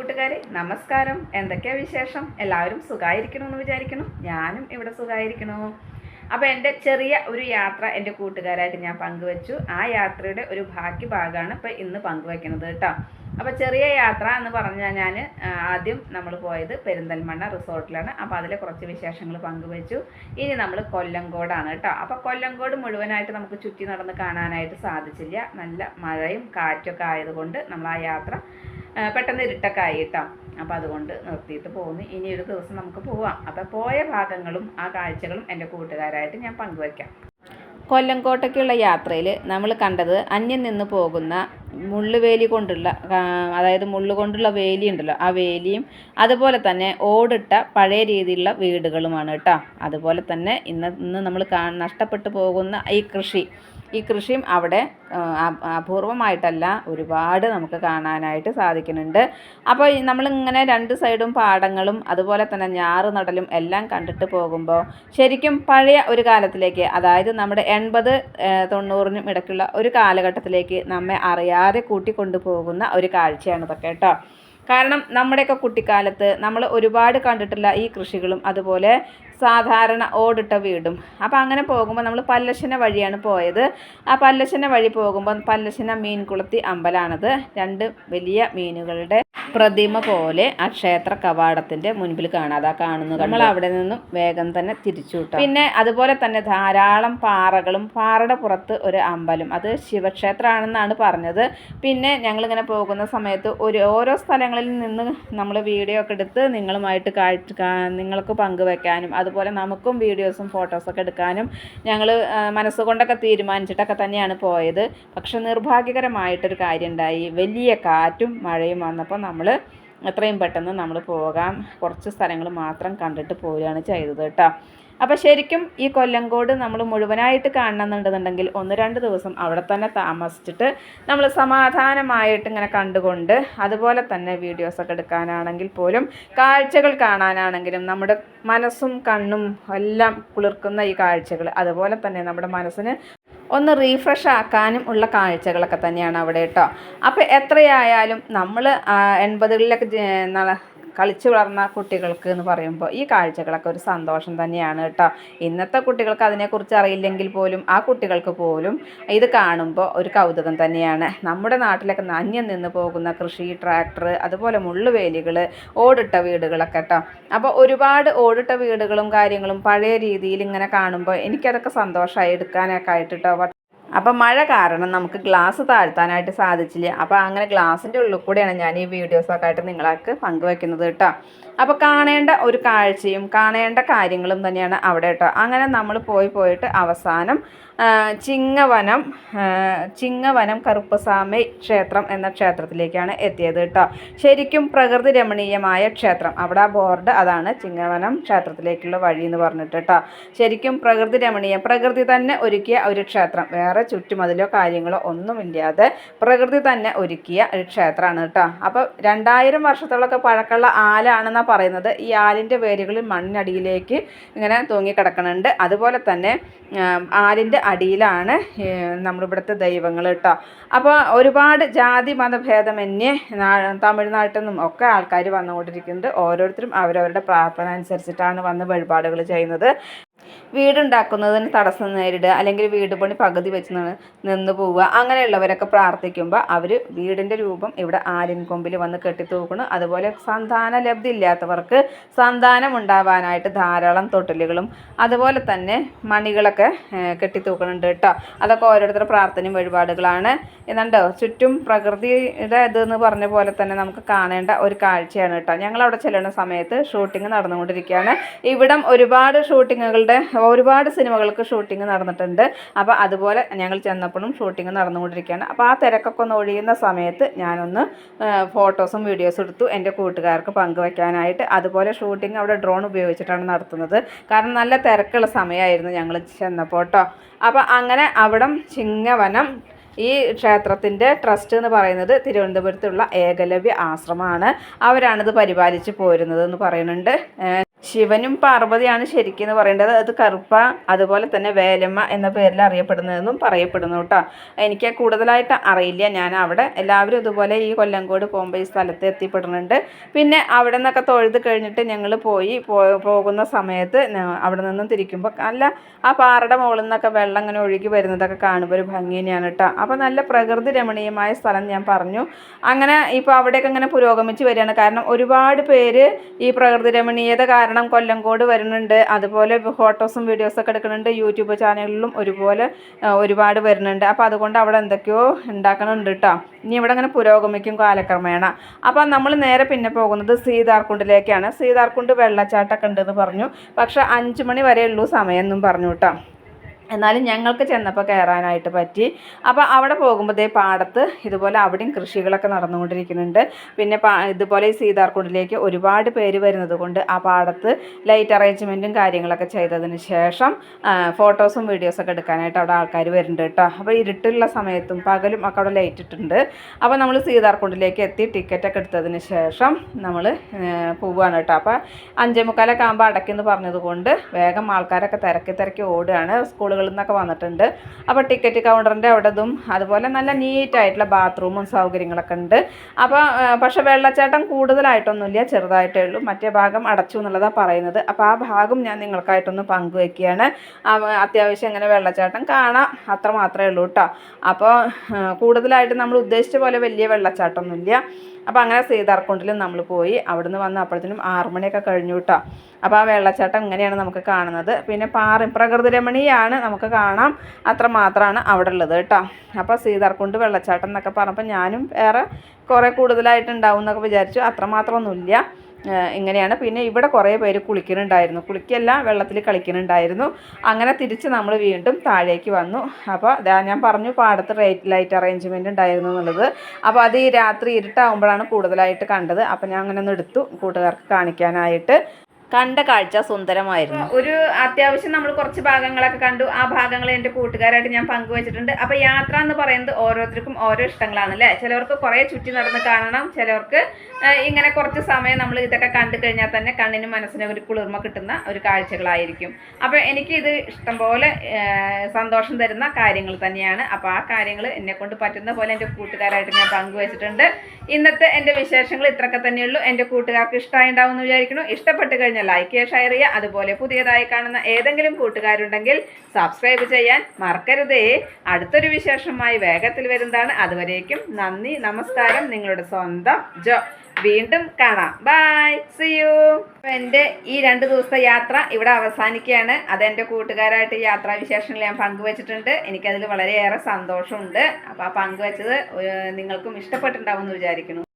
കൂട്ടുകാരെ നമസ്കാരം. എന്തൊക്കെയാ വിശേഷം? എല്ലാവരും സുഖമായിരിക്കണമെന്ന് വിചാരിക്കണം ഞാനും ഇവിടെ സുഖമായിരിക്കണു അപ്പോൾ എന്റെ ചെറിയ ഒരു യാത്ര എന്റെ കൂട്ടുകാരായിട്ട് ഞാൻ പങ്കുവച്ചു. ആ യാത്രയുടെ ഒരു ബാക്കി ഭാഗമാണ് ഇപ്പോൾ ഇന്ന് പങ്കുവെക്കുന്നത് കേട്ടോ. അപ്പോൾ ചെറിയ യാത്ര എന്ന് പറഞ്ഞാൽ ഞാൻ ആദ്യം നമ്മൾ പോയത് പെരിന്തൽമണ്ണ റിസോർട്ടിലാണ്. അപ്പോൾ അതിലെ കുറച്ച് വിശേഷങ്ങൾ പങ്കുവച്ചു. ഇനി നമ്മൾ കൊല്ലങ്കോടാണ് കേട്ടോ. അപ്പോൾ കൊല്ലങ്കോട് മുഴുവനായിട്ട് നമുക്ക് ചുറ്റി നടന്ന് കാണാനായിട്ട് സാധിച്ചില്ല. നല്ല മഴയും കാറ്റൊക്കെ ആയതുകൊണ്ട് നമ്മൾ ആ യാത്ര പെട്ടെന്ന് ഇരുട്ടൊക്കെ ആയി കേട്ടോ. അപ്പോൾ അതുകൊണ്ട് നിർത്തിയിട്ട് പോകുന്നു. ഇനി ഒരു ദിവസം നമുക്ക് പോവാം. അപ്പോൾ പോയ ഭാഗങ്ങളും ആ കാഴ്ചകളും എന്റെ കൂട്ടുകാരായിട്ട് ഞാൻ പങ്കുവയ്ക്കാം കൊല്ലങ്കോട്ടയ്ക്കുള്ള യാത്രയിൽ നമ്മൾ കണ്ടത് അന്യം നിന്ന് പോകുന്ന മുള്ളുവേലി കൊണ്ടുള്ള അതായത് മുള്ള് കൊണ്ടുള്ള വേലി ഉണ്ടല്ലോ ആ വേലിയും അതുപോലെ തന്നെ ഓടിട്ട പഴയ രീതിയിലുള്ള വീടുകളുമാണ് കേട്ടോ. അതുപോലെ തന്നെ ഇന്ന് ഇന്ന് നമ്മൾ കാ നഷ്ടപ്പെട്ടു പോകുന്ന ഈ കൃഷി. ഈ കൃഷിയും അവിടെ അപൂർവമായിട്ടല്ല ഒരുപാട് നമുക്ക് കാണാനായിട്ട് സാധിക്കുന്നുണ്ട്. അപ്പോൾ നമ്മളിങ്ങനെ രണ്ട് സൈഡും പാടങ്ങളും അതുപോലെ തന്നെ ഞാറ് നടലും എല്ലാം കണ്ടിട്ട് പോകുമ്പോൾ ശരിക്കും പഴയ ഒരു കാലത്തിലേക്ക് അതായത് നമ്മുടെ എൺപത് തൊണ്ണൂറിനും ഇടയ്ക്കുള്ള ഒരു കാലഘട്ടത്തിലേക്ക് നമ്മെ അറിയാതെ കൂട്ടിക്കൊണ്ടുപോകുന്ന ഒരു കാഴ്ചയാണ് ഇതൊക്കെ കേട്ടോ. കാരണം നമ്മുടെയൊക്കെ കുട്ടിക്കാലത്ത് നമ്മൾ ഒരുപാട് കണ്ടിട്ടുള്ള ഈ കൃഷികളും അതുപോലെ സാധാരണ ഓടിട്ട വീടും. അപ്പോൾ അങ്ങനെ പോകുമ്പോൾ നമ്മൾ പല്ലശ്ശന വഴിയാണ് പോയത്. ആ പല്ലശ്ശന വഴി പോകുമ്പോൾ പല്ലശ്ശന മീൻകുളത്തി അമ്പലാണത്. രണ്ട് വലിയ മീനുകളുടെ പ്രതിമ പോലെ ആ ക്ഷേത്ര കവാടത്തിന്റെ മുൻപിൽ കാണാതെ ആ കാണുന്നു നമ്മൾ അവിടെ നിന്നും വേഗം തന്നെ തിരിച്ചു വിട്ടു പിന്നെ അതുപോലെ തന്നെ ധാരാളം പാറകളും പാറയുടെ പുറത്ത് ഒരു അമ്പലം. അത് ശിവക്ഷേത്രമാണെന്നാണ് പറഞ്ഞത്. പിന്നെ ഞങ്ങളിങ്ങനെ പോകുന്ന സമയത്ത് ഒരു ഓരോ സ്ഥലങ്ങളിൽ നിന്ന് നമ്മൾ വീഡിയോ ഒക്കെ എടുത്ത് നിങ്ങളുമായിട്ട് കാഴ്ച നിങ്ങൾക്ക് പങ്കുവെക്കാനും അതുപോലെ നമുക്കും വീഡിയോസും ഫോട്ടോസൊക്കെ എടുക്കാനും ഞങ്ങൾ മനസ്സുകൊണ്ടൊക്കെ തീരുമാനിച്ചിട്ടൊക്കെ തന്നെയാണ് പോയത്. പക്ഷെ നിർഭാഗ്യകരമായിട്ടൊരു കാര്യം ഉണ്ടായി വലിയ കാറ്റും മഴയും വന്നപ്പോൾ നമ്മൾ എത്രയും പെട്ടെന്ന് നമ്മൾ പോകാം. കുറച്ച് സ്ഥലങ്ങൾ മാത്രം കണ്ടിട്ട് പോവുകയാണ് ചെയ്തത് കേട്ടോ. അപ്പോൾ ശരിക്കും ഈ കൊല്ലങ്കോട് നമ്മൾ മുഴുവനായിട്ട് കാണണമെന്നുണ്ടെന്നുണ്ടെങ്കിൽ ഒന്ന് രണ്ട് ദിവസം അവിടെ തന്നെ താമസിച്ചിട്ട് നമ്മൾ സമാധാനമായിട്ട് ഇങ്ങനെ കണ്ടുകൊണ്ട് അതുപോലെ തന്നെ വീഡിയോസൊക്കെ എടുക്കാനാണെങ്കിൽ പോലും കാഴ്ചകൾ കാണാനാണെങ്കിലും നമ്മുടെ മനസ്സും കണ്ണും എല്ലാം കുളിർക്കുന്ന ഈ കാഴ്ചകൾ അതുപോലെ തന്നെ നമ്മുടെ മനസ്സിന് ഒന്ന് റീഫ്രഷ് ആക്കാനും ഉള്ള കാഴ്ചകളൊക്കെ തന്നെയാണ് അവിടെ കേട്ടോ. അപ്പോൾ എത്രയായാലും നമ്മൾ എൺപതുകളിലൊക്കെ കളിച്ചു വളർന്ന കുട്ടികൾക്ക് എന്ന് പറയുമ്പോൾ ഈ കാഴ്ചകളൊക്കെ ഒരു സന്തോഷം തന്നെയാണ് കേട്ടോ. ഇന്നത്തെ കുട്ടികൾക്ക് അതിനെക്കുറിച്ച് അറിയില്ലെങ്കിൽ പോലും ആ കുട്ടികൾക്ക് പോലും ഇത് കാണുമ്പോൾ ഒരു കൗതുകം തന്നെയാണ്. നമ്മുടെ നാട്ടിലൊക്കെ അന്യം നിന്ന് പോകുന്ന കൃഷി ട്രാക്ടർ അതുപോലെ മുള്ളുവേലികൾ ഓടിട്ട വീടുകളൊക്കെ കേട്ടോ. അപ്പോൾ ഒരുപാട് ഓടിട്ട വീടുകളും കാര്യങ്ങളും പഴയ രീതിയിൽ ഇങ്ങനെ കാണുമ്പോൾ എനിക്കതൊക്കെ സന്തോഷമായി എടുക്കാനൊക്കെ ആയിട്ട് കേട്ടോ. അപ്പം മഴ കാരണം നമുക്ക് ഗ്ലാസ് താഴ്ത്താനായിട്ട് സാധിച്ചില്ല. അപ്പോൾ അങ്ങനെ ഗ്ലാസിന്റെ ഉള്ളിൽ കൂടെയാണ് ഞാൻ ഈ വീഡിയോസൊക്കെ ആയിട്ട് നിങ്ങൾക്ക് പങ്കുവെക്കുന്നത് കേട്ടോ. അപ്പോൾ കാണേണ്ട ഒരു കാഴ്ചയും കാണേണ്ട കാര്യങ്ങളും തന്നെയാണ് അവിടെ കേട്ടോ. അങ്ങനെ നമ്മൾ പോയി പോയിട്ട് അവസാനം ചിങ്ങവനം ചിങ്ങവനം കറുപ്പസ്വാമി ക്ഷേത്രം എന്ന ക്ഷേത്രത്തിലേക്കാണ് എത്തിയത് കേട്ടോ. ശരിക്കും പ്രകൃതി രമണീയമായ ക്ഷേത്രം. അവിടെ ബോർഡ് അതാണ് ചിങ്ങവനം ക്ഷേത്രത്തിലേക്കുള്ള വഴി എന്ന് പറഞ്ഞിട്ട് കേട്ടോ. ശരിക്കും പ്രകൃതി രമണീയം പ്രകൃതി തന്നെ ഒരുക്കിയ ഒരു ക്ഷേത്രം. വേറെ ചുറ്റുമതിലോ കാര്യങ്ങളോ ഒന്നുമില്ലാതെ പ്രകൃതി തന്നെ ഒരുക്കിയ ഒരു ക്ഷേത്രമാണ് കേട്ടോ. അപ്പോൾ രണ്ടായിരം വർഷത്തോളമൊക്കെ പഴക്കമുള്ള ആലാണെന്നാണ് പറയുന്നത്. ഈ ആലിന്റെ വേരുകളിൽ മണ്ണിനടിയിലേക്ക് ഇങ്ങനെ തൂങ്ങിക്കിടക്കുന്നുണ്ട്. അതുപോലെ തന്നെ ആലിന്റെ അടിയിലാണ് നമ്മളിവിടുത്തെ ദൈവങ്ങൾ കേട്ടോ. അപ്പോൾ ഒരുപാട് ജാതി മതഭേദമന്യേ തമിഴ്നാട്ടിൽ നിന്നും ഒക്കെ ആൾക്കാർ വന്നുകൊണ്ടിരിക്കുന്നുണ്ട്. ഓരോരുത്തരും അവരവരുടെ പ്രാർത്ഥന അനുസരിച്ചിട്ടാണ് വന്ന് വഴിപാടുകൾ ചെയ്യുന്നത്. വീടുണ്ടാക്കുന്നതിന് തടസ്സം നേരിടുക അല്ലെങ്കിൽ വീട് പണി പകുതി വെച്ച് നിന്ന് പോവുക അങ്ങനെയുള്ളവരൊക്കെ പ്രാർത്ഥിക്കുമ്പോൾ അവർ വീടിന്റെ രൂപം ഇവിടെ ആലിൻ കൊമ്പിൽ വന്ന് കെട്ടിത്തൂക്കണം. അതുപോലെ സന്താന ലബ്ധി ഇല്ലാത്തവർക്ക് സന്താനം ഉണ്ടാവാനായിട്ട് ധാരാളം തൊട്ടിലുകളും അതുപോലെ തന്നെ മണികളൊക്കെ കെട്ടിത്തൂക്കണുണ്ട് കേട്ടോ അതൊക്കെ ഓരോരുത്തരുടെ പ്രാർത്ഥനയും വഴിപാടുകളാണ്. എന്നുണ്ടോ ചുറ്റും പ്രകൃതിയുടെ ഇതെന്ന് പറഞ്ഞ പോലെ തന്നെ നമുക്ക് കാണേണ്ട ഒരു കാഴ്ചയാണ് കേട്ടോ ഞങ്ങൾ അവിടെ ചെല്ലുന്ന സമയത്ത് ഷൂട്ടിംഗ് നടന്നുകൊണ്ടിരിക്കുകയാണ്. ഇവിടം ഒരുപാട് ഷൂട്ടിങ്ങുകളുടെ ഒരുപാട് സിനിമകൾക്ക് ഷൂട്ടിംഗ് നടന്നിട്ടുണ്ട്. അപ്പോൾ അതുപോലെ ഞങ്ങൾ ചെന്നപ്പോഴും ഷൂട്ടിംഗ് നടന്നുകൊണ്ടിരിക്കുകയാണ്. അപ്പോൾ ആ തിരക്കൊക്കെ ഒന്ന് ഒഴിയുന്ന സമയത്ത് ഞാനൊന്ന് ഫോട്ടോസും വീഡിയോസും എടുത്തു എന്റെ കൂട്ടുകാർക്ക് പങ്കുവയ്ക്കാനായിട്ട് അതുപോലെ ഷൂട്ടിംഗ് അവിടെ ഡ്രോൺ ഉപയോഗിച്ചിട്ടാണ് നടത്തുന്നത്. കാരണം നല്ല തിരക്കുള്ള സമയമായിരുന്നു ഞങ്ങൾ ചെന്നപ്പോൾ കേട്ടോ അപ്പോൾ അങ്ങനെ അവിടം ചിങ്ങവനം ഈ ക്ഷേത്രത്തിന്റെ ട്രസ്റ്റ് എന്ന് പറയുന്നത് തിരുവനന്തപുരത്തുള്ള ഏകലവ്യ ആശ്രമമാണ്. അവരാണിത് പരിപാലിച്ച് പോരുന്നത് എന്ന് പറയുന്നുണ്ട്. ശിവനും പാർവതിയാണ് ശരിക്കും പറയേണ്ടത്. അത് കറുപ്പ അതുപോലെ തന്നെ വേലമ്മ എന്ന പേരിൽ അറിയപ്പെടുന്നതെന്നും പറയപ്പെടുന്നു കേട്ടോ. എനിക്ക് കൂടുതലായിട്ട് അറിയില്ല. ഞാൻ അവിടെ എല്ലാവരും ഇതുപോലെ ഈ കൊല്ലംകോട് പോകുമ്പോൾ ഈ സ്ഥലത്ത് എത്തിപ്പെടുന്നുണ്ട്. പിന്നെ അവിടെ നിന്നൊക്കെ തൊഴുത് കഴിഞ്ഞിട്ട് ഞങ്ങൾ പോയി പോകുന്ന സമയത്ത് അവിടെ നിന്നും തിരിക്കുമ്പോൾ നല്ല ആ പാറയുടെ മുകളിൽ നിന്നൊക്കെ വെള്ളം ഇങ്ങനെ ഒഴുകി വരുന്നതൊക്കെ കാണുമ്പോൾ ഒരു ഭംഗി തന്നെയാണ് കേട്ടോ. അപ്പോൾ നല്ല പ്രകൃതി രമണീയമായ സ്ഥലം ഞാൻ പറഞ്ഞു. അങ്ങനെ ഇപ്പോൾ അവിടെയൊക്കെ ഇങ്ങനെ പുരോഗമിച്ച് വരികയാണ്. കാരണം ഒരുപാട് പേര് ഈ പ്രകൃതി രമണീയത കാരണം കൊല്ലങ്കോട് വരുന്നുണ്ട്. അതുപോലെ ഫോട്ടോസും വീഡിയോസൊക്കെ എടുക്കുന്നുണ്ട്. യൂട്യൂബ് ചാനലിലും ഒരുപോലെ ഒരുപാട് വരുന്നുണ്ട്. അപ്പോൾ അതുകൊണ്ട് അവിടെ എന്തൊക്കെയോ ഉണ്ടാക്കണുണ്ട് കേട്ടോ ഇനി ഇവിടെ അങ്ങനെ പുരോഗമിക്കും കാലക്രമേണ. അപ്പോൾ നമ്മൾ നേരെ പിന്നെ പോകുന്നത് സീതാർകുണ്ടിലേക്കാണ് സീതാർകുണ്ട് വെള്ളച്ചാട്ടമൊക്കെ ഉണ്ടെന്ന് പറഞ്ഞു. പക്ഷേ അഞ്ച് മണി വരെയുള്ളൂ സമയം എന്നും പറഞ്ഞു കേട്ടോ എന്നാലും ഞങ്ങൾക്ക് ചെന്നപ്പോൾ കയറാനായിട്ട് പറ്റി. അപ്പോൾ അവിടെ പോകുമ്പോൾ ദേ പാടത്ത് ഇതുപോലെ അവിടെയും കൃഷികളൊക്കെ നടന്നുകൊണ്ടിരിക്കുന്നുണ്ട്. പിന്നെ ഇതുപോലെ ഈ സീതാർകുണ്ടിലേക്ക് ഒരുപാട് പേര് വരുന്നത് കൊണ്ട് ആ പാടത്ത് ലൈറ്റ് അറേഞ്ച്മെന്റും കാര്യങ്ങളൊക്കെ ചെയ്തതിന് ശേഷം ഫോട്ടോസും വീഡിയോസൊക്കെ എടുക്കാനായിട്ട് അവിടെ ആൾക്കാർ വരുന്നുണ്ട് കേട്ടോ. അപ്പോൾ ഇരുട്ടുള്ള സമയത്തും പകലും ഒക്കെ അവിടെ ലൈറ്റ് ഇട്ടുണ്ട് അപ്പോൾ നമ്മൾ സീതാർകുണ്ടിലേക്ക് എത്തി ടിക്കറ്റൊക്കെ എടുത്തതിന് ശേഷം നമ്മൾ പോവുകയാണ് കേട്ടോ. അപ്പോൾ അഞ്ചേ മുക്കാലൊക്കെ ആകുമ്പോൾ അടയ്ക്കെന്ന് പറഞ്ഞതുകൊണ്ട് വേഗം ആൾക്കാരൊക്കെ തിരക്കി തിരക്കി ഓടുകയാണ്. സ്കൂളുകൾ കടകളിൽ നിന്നൊക്കെ വന്നിട്ടുണ്ട്. അപ്പോൾ ടിക്കറ്റ് കൗണ്ടറിന്റെ അവിടെതും അതുപോലെ നല്ല നീറ്റായിട്ടുള്ള ബാത്റൂമും സൗകര്യങ്ങളൊക്കെ ഉണ്ട്. അപ്പോൾ പക്ഷേ വെള്ളച്ചാട്ടം കൂടുതലായിട്ടൊന്നുമില്ല ചെറുതായിട്ടേ ഉള്ളൂ. മറ്റേ ഭാഗം അടച്ചു എന്നുള്ളതാണ് പറയുന്നത്. അപ്പോൾ ആ ഭാഗം ഞാൻ നിങ്ങൾക്കായിട്ടൊന്ന് പങ്കുവയ്ക്കുകയാണ്. അത്യാവശ്യം ഇങ്ങനെ വെള്ളച്ചാട്ടം കാണാം. അത്ര മാത്രമേ ഉള്ളൂ കേട്ടോ. അപ്പോൾ കൂടുതലായിട്ട് നമ്മൾ ഉദ്ദേശിച്ച പോലെ വലിയ വെള്ളച്ചാട്ടമൊന്നുമില്ല. അപ്പോൾ അങ്ങനെ സീതാർക്കുണ്ടിലും നമ്മൾ പോയി. അവിടുന്ന് വന്ന് അപ്പോഴത്തേനും ആറുമണിയൊക്കെ കഴിഞ്ഞു കേട്ടോ അപ്പോൾ ആ വെള്ളച്ചാട്ടം ഇങ്ങനെയാണ് നമുക്ക് കാണുന്നത്. പിന്നെ പാറ പ്രകൃതി രമണീയാണ് നമുക്ക് കാണാം. അത്ര മാത്രമാണ് അവിടെ ഉള്ളത് കേട്ടോ അപ്പോൾ സീതാർക്കുണ്ട് വെള്ളച്ചാട്ടം എന്നൊക്കെ പറഞ്ഞപ്പോൾ ഞാനും വേറെ കുറേ കൂടുതലായിട്ട് ഉണ്ടാവും എന്നൊക്കെ വിചാരിച്ചു. അത്രമാത്രമൊന്നുമില്ല ഇങ്ങനെയാണ്. പിന്നെ ഇവിടെ കുറേ പേര് കുളിക്കുന്നുണ്ടായിരുന്നു. കുളിക്കല്ല വെള്ളത്തിൽ കളിക്കുന്നുണ്ടായിരുന്നു. അങ്ങനെ തിരിച്ച് നമ്മൾ വീണ്ടും താഴേക്ക് വന്നു. അപ്പോൾ ഞാൻ പറഞ്ഞു പാടത്ത് റേറ്റ് ലൈറ്റ് അറേഞ്ച്മെന്റ് ഉണ്ടായിരുന്നു എന്നുള്ളത്. അപ്പോൾ അത് ഈ രാത്രി ഇരുട്ടാകുമ്പോഴാണ് കൂടുതലായിട്ട് കണ്ടത്. അപ്പോൾ ഞാൻ അങ്ങനെ ഒന്ന് എടുത്തു കൂട്ടുകാർക്ക് കാണിക്കാനായിട്ട്. കണ്ട കാഴ്ച സുന്ദരമായിരുന്നു. ഒരു അത്യാവശ്യം നമ്മൾ കുറച്ച് ഭാഗങ്ങളൊക്കെ കണ്ടു. ആ ഭാഗങ്ങൾ എന്റെ കൂട്ടുകാരായിട്ട് ഞാൻ പങ്കുവച്ചിട്ടുണ്ട്. അപ്പോൾ യാത്ര എന്ന് പറയുന്നത് ഓരോരുത്തർക്കും ഓരോ ഇഷ്ടങ്ങളാണ് അല്ലേ? ചിലവർക്ക് കുറേ ചുറ്റി നടന്ന് കാണണം ചിലവർക്ക് ഇങ്ങനെ കുറച്ച് സമയം നമ്മൾ ഇതൊക്കെ കണ്ടു കഴിഞ്ഞാൽ തന്നെ കണ്ണിനും മനസ്സിനും ഒരു കുളിർമ കിട്ടുന്ന ഒരു കാഴ്ചകളായിരിക്കും. അപ്പോൾ ഇത് ഇഷ്ടംപോലെ സന്തോഷം തരുന്ന കാര്യങ്ങൾ തന്നെയാണ്. അപ്പോൾ ആ കാര്യങ്ങൾ എന്നെ കൊണ്ട് പറ്റുന്ന പോലെ എന്റെ കൂട്ടുകാരായിട്ട് ഞാൻ പങ്കുവച്ചിട്ടുണ്ട്. ഇന്നത്തെ എന്റെ വിശേഷങ്ങൾ ഇത്രയൊക്കെ തന്നെയുള്ളൂ. എന്റെ കൂട്ടുകാർക്ക് ഇഷ്ടമായി ഉണ്ടാവും എന്ന് വിചാരിക്കുന്നു. ഇഷ്ടപ്പെട്ട് കഴിഞ്ഞാൽ ലൈക്ക് ചെയ്യുക ഷെയർ ചെയ്യുക. അതുപോലെ പുതിയതായി കാണുന്ന ഏതെങ്കിലും കൂട്ടുകാരുണ്ടെങ്കിൽ സബ്സ്ക്രൈബ് ചെയ്യാൻ മറക്കരുതേ. അടുത്തൊരു വിശേഷമായി വേഗത്തിൽ വരുന്നതാണ്. അതുവരേക്കും നന്ദി നമസ്കാരം. നിങ്ങളുടെ സ്വന്തം ജോ. വീണ്ടും കാണാം. ബൈ സി യു എന്റെ ഈ രണ്ട് ദിവസത്തെ യാത്ര ഇവിടെ അവസാനിക്കുകയാണ്. അതെന്റെ കൂട്ടുകാരായിട്ട് യാത്രാ വിശേഷങ്ങൾ ഞാൻ പങ്കുവച്ചിട്ടുണ്ട്. എനിക്കതിൽ വളരെയേറെ സന്തോഷമുണ്ട്. അപ്പോൾ ആ പങ്കുവച്ചത് നിങ്ങൾക്കും ഇഷ്ടപ്പെട്ടിട്ടുണ്ടാവും എന്ന് വിചാരിക്കുന്നു.